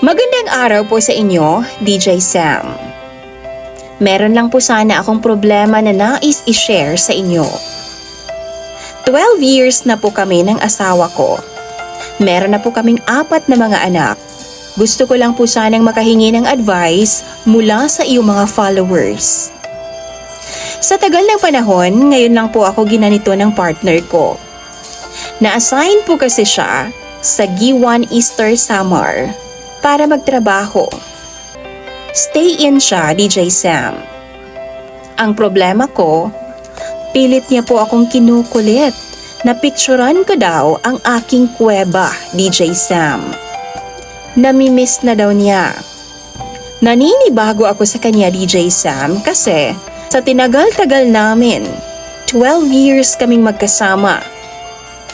Magandang araw po sa inyo, DJ Sam. Meron lang po sana akong problema na nais i-share sa inyo. 12 years na po kami ng asawa ko. Meron na po kaming apat na mga anak. Gusto ko lang po sanang makahingi ng advice mula sa iyong mga followers. Sa tagal ng panahon, ngayon lang po ako ginanito ng partner ko. Na-assign po kasi siya sa Giwan Easter Summer para magtrabaho. Stay in siya, DJ Sam. Ang problema ko, pilit niya po akong kinukulit na picturean ko daw ang aking kuweba, DJ Sam. Namimiss na daw niya. Naninibago ako sa kanya, DJ Sam, kasi sa tinagal-tagal namin, 12 years kaming magkasama.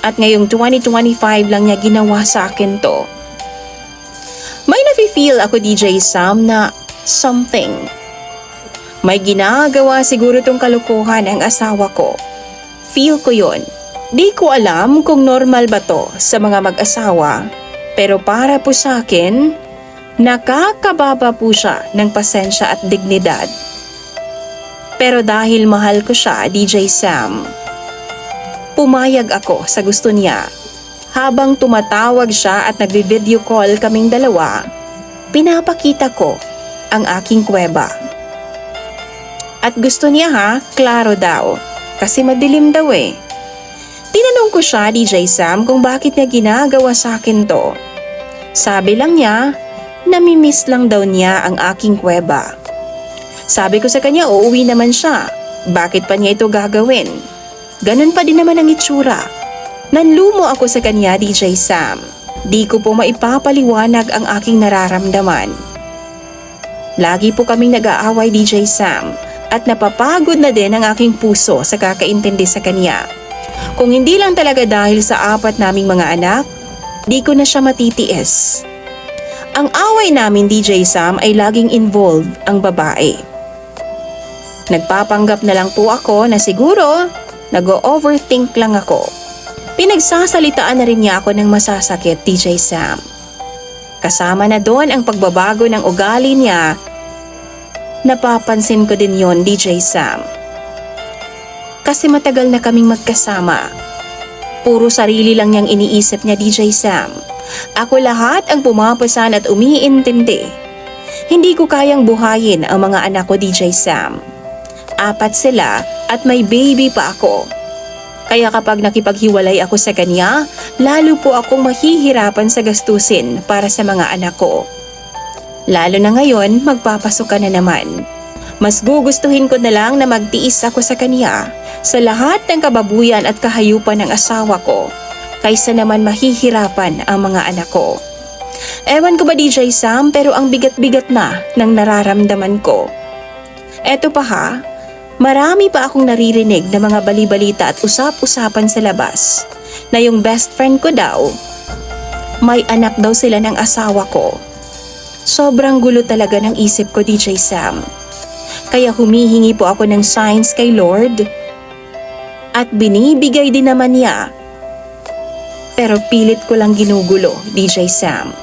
At ngayong 2025 lang niya ginawa sa akin to. Nafe-feel ako DJ Sam na something. May ginagawa siguro tong kalukuhan ang asawa ko. Feel ko yon. Di ko alam kung normal ba to sa mga mag-asawa. Pero para po sa akin, nakakababa po siya ng pasensya at dignidad. Pero dahil mahal ko siya, DJ Sam, pumayag ako sa gusto niya. Habang tumatawag siya at nagvi-video call kaming dalawa, pinapakita ko ang aking kuweba. At gusto niya ha, klaro daw, kasi madilim daw eh. Tinanong ko siya, DJ Sam, kung bakit niya ginagawa sa akin to. Sabi lang niya, namimiss lang daw niya ang aking kuweba. Sabi ko sa kanya, uuwi naman siya. Bakit pa niya ito gagawin? Ganun pa din naman ang itsura. Nanlumo ako sa kanya, DJ Sam. Di ko po maipapaliwanag ang aking nararamdaman. Lagi po kaming nag-aaway, DJ Sam, at napapagod na din ang aking puso sa kakaintindi sa kanya. Kung hindi lang talaga dahil sa apat naming mga anak, di ko na siya matitiis. Ang away namin, DJ Sam, ay laging involved ang babae. Nagpapanggap na lang po ako na siguro nag-overthink lang ako. Pinagsasalitaan na rin niya ako ng masasakit, DJ Sam. Kasama na doon ang pagbabago ng ugali niya. Napapansin ko din yon DJ Sam. Kasi matagal na kaming magkasama. Puro sarili lang niyang iniisip niya DJ Sam. Ako lahat ang pumapasan at umiintindi. Hindi ko kayang buhayin ang mga anak ko DJ Sam. Apat sila at may baby pa ako. Kaya kapag nakipaghiwalay ako sa kanya, lalo po akong mahihirapan sa gastusin para sa mga anak ko. Lalo na ngayon, magpapasok ka na naman. Mas gugustuhin ko na lang na magtiis ako sa kanya sa lahat ng kababuyan at kahayupan ng asawa ko kaysa naman mahihirapan ang mga anak ko. Ewan ko ba DJ Sam pero ang bigat-bigat na ng nararamdaman ko. Eto pa ha, Marami pa akong naririnig na mga balibalita at usap-usapan sa labas na yung best friend ko daw, may anak daw sila ng asawa ko. Sobrang gulo talaga ng isip ko, DJ Sam. Kaya humihingi po ako ng signs kay Lord at binibigay din naman niya. Pero pilit ko lang ginugulo, DJ Sam.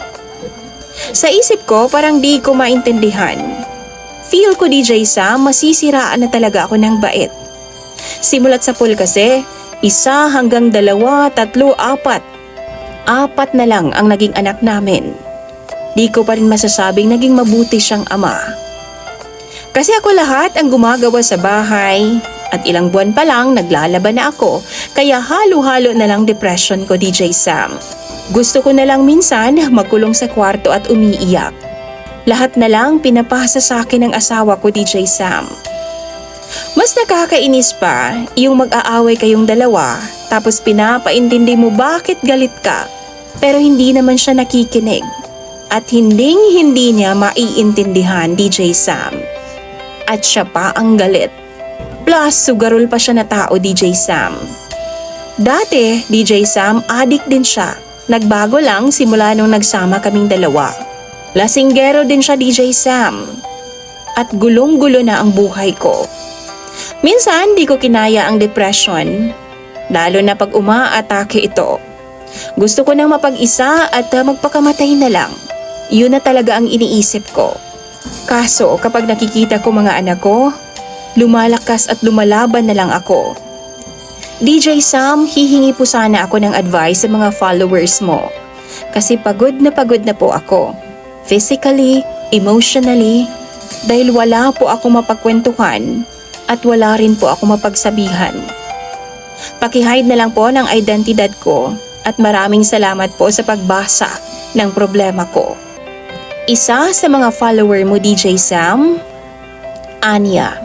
Sa isip ko, parang di ko maintindihan Feel ko DJ Sam, masisiraan na talaga ako ng bait. Simulat sa pool kasi, isa hanggang dalawa, tatlo, apat. Apat na lang ang naging anak namin. Di ko pa rin masasabing naging mabuti siyang ama. Kasi ako lahat ang gumagawa sa bahay at ilang buwan pa lang naglalaban na ako kaya halo-halo na lang depression ko DJ Sam. Gusto ko na lang minsan magkulong sa kwarto at umiiyak. Lahat na lang pinapasa sa akin ng asawa ko DJ Sam. Mas nakakainis pa yung mag-aaway kayong dalawa tapos pinapaintindi mo bakit galit ka pero hindi naman siya nakikinig at hinding hindi niya maiintindihan DJ Sam. At siya pa ang galit. Plus sugarol pa siya na tao DJ Sam. Dati DJ Sam adik din siya. Nagbago lang simula nung nagsama kaming dalawa. Lasinggero din siya DJ Sam. At gulong-gulo na ang buhay ko. Minsan di ko kinaya ang depression. Lalo na pag umaatake ito. Gusto ko nang mapag-isa at uh, magpakamatay na lang. Yun na talaga ang iniisip ko. Kaso kapag nakikita ko mga anak ko, lumalakas at lumalaban na lang ako. DJ Sam, hihingi po sana ako ng advice sa mga followers mo. Kasi pagod na pagod na po ako. Physically, emotionally, dahil wala po ako mapagkwentuhan at wala rin po ako mapagsabihan. Pakihide na lang po ng identidad ko at maraming salamat po sa pagbasa ng problema ko. Isa sa mga follower mo DJ Sam, Anya.